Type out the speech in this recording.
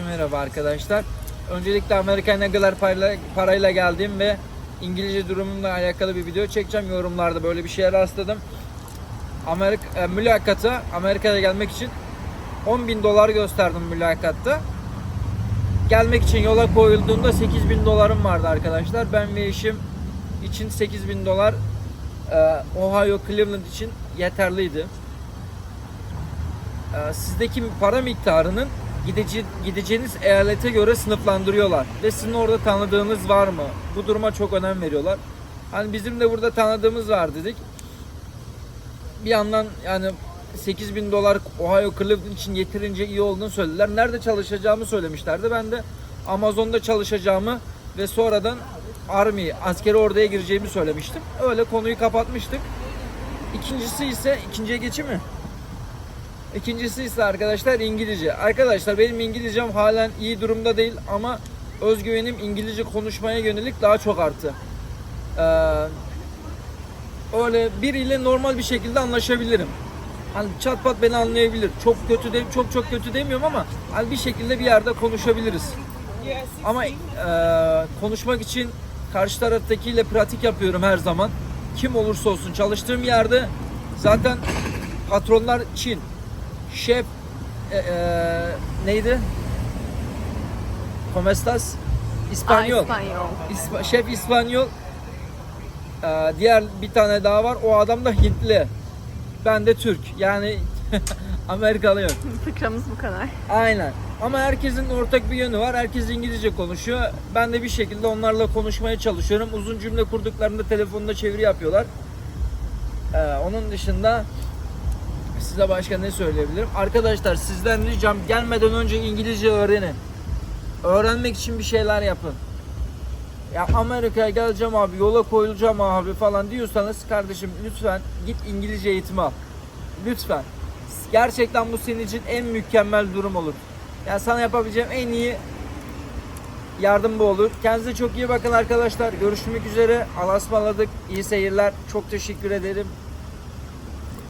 Merhaba arkadaşlar. Öncelikle Amerika'ya ne kadar parayla, parayla geldiğim ve İngilizce durumumla alakalı bir video çekeceğim. Yorumlarda böyle bir şeye rastladım. Amerika, e, mülakata Amerika'ya gelmek için 10 bin dolar gösterdim mülakatta. Gelmek için yola koyulduğunda 8 bin dolarım vardı arkadaşlar. Ben ve eşim için 8 bin dolar e, Ohio Cleveland için yeterliydi. Ee, sizdeki para miktarının gidece gideceğiniz eyalete göre sınıflandırıyorlar. Ve sizin orada tanıdığınız var mı? Bu duruma çok önem veriyorlar. Hani bizim de burada tanıdığımız var dedik. Bir yandan yani 8 bin dolar Ohio Cleveland için yeterince iyi olduğunu söylediler. Nerede çalışacağımı söylemişlerdi. Ben de Amazon'da çalışacağımı ve sonradan Army, askeri orduya gireceğimi söylemiştim. Öyle konuyu kapatmıştık. İkincisi ise ikinciye geçeyim mi? İkincisi ise arkadaşlar İngilizce. Arkadaşlar benim İngilizcem halen iyi durumda değil ama özgüvenim İngilizce konuşmaya yönelik daha çok arttı. Ee, öyle biriyle normal bir şekilde anlaşabilirim. Hani çat pat beni anlayabilir. Çok kötü de çok çok kötü demiyorum ama hani bir şekilde bir yerde konuşabiliriz. Ama e, konuşmak için karşı taraftakiyle pratik yapıyorum her zaman. Kim olursa olsun çalıştığım yerde zaten patronlar Çin. Şef e, e, neydi? ¿Cómo estás? İspanyol. Aa, İspanyol. İspa- şef İspanyol. Ee, diğer bir tane daha var. O adam da Hintli. Ben de Türk. Yani Amerikalı yok. Fıkramız bu kadar. Aynen. Ama herkesin ortak bir yönü var. Herkes İngilizce konuşuyor. Ben de bir şekilde onlarla konuşmaya çalışıyorum. Uzun cümle kurduklarında telefonda çeviri yapıyorlar. Ee, onun dışında size başka ne söyleyebilirim? Arkadaşlar sizden ricam gelmeden önce İngilizce öğrenin. Öğrenmek için bir şeyler yapın. Ya Amerika'ya geleceğim abi, yola koyulacağım abi falan diyorsanız kardeşim lütfen git İngilizce eğitimi al. Lütfen. Gerçekten bu senin için en mükemmel durum olur. Yani sana yapabileceğim en iyi yardım bu olur. Kendinize çok iyi bakın arkadaşlar. Görüşmek üzere. Allah'a ısmarladık. İyi seyirler. Çok teşekkür ederim.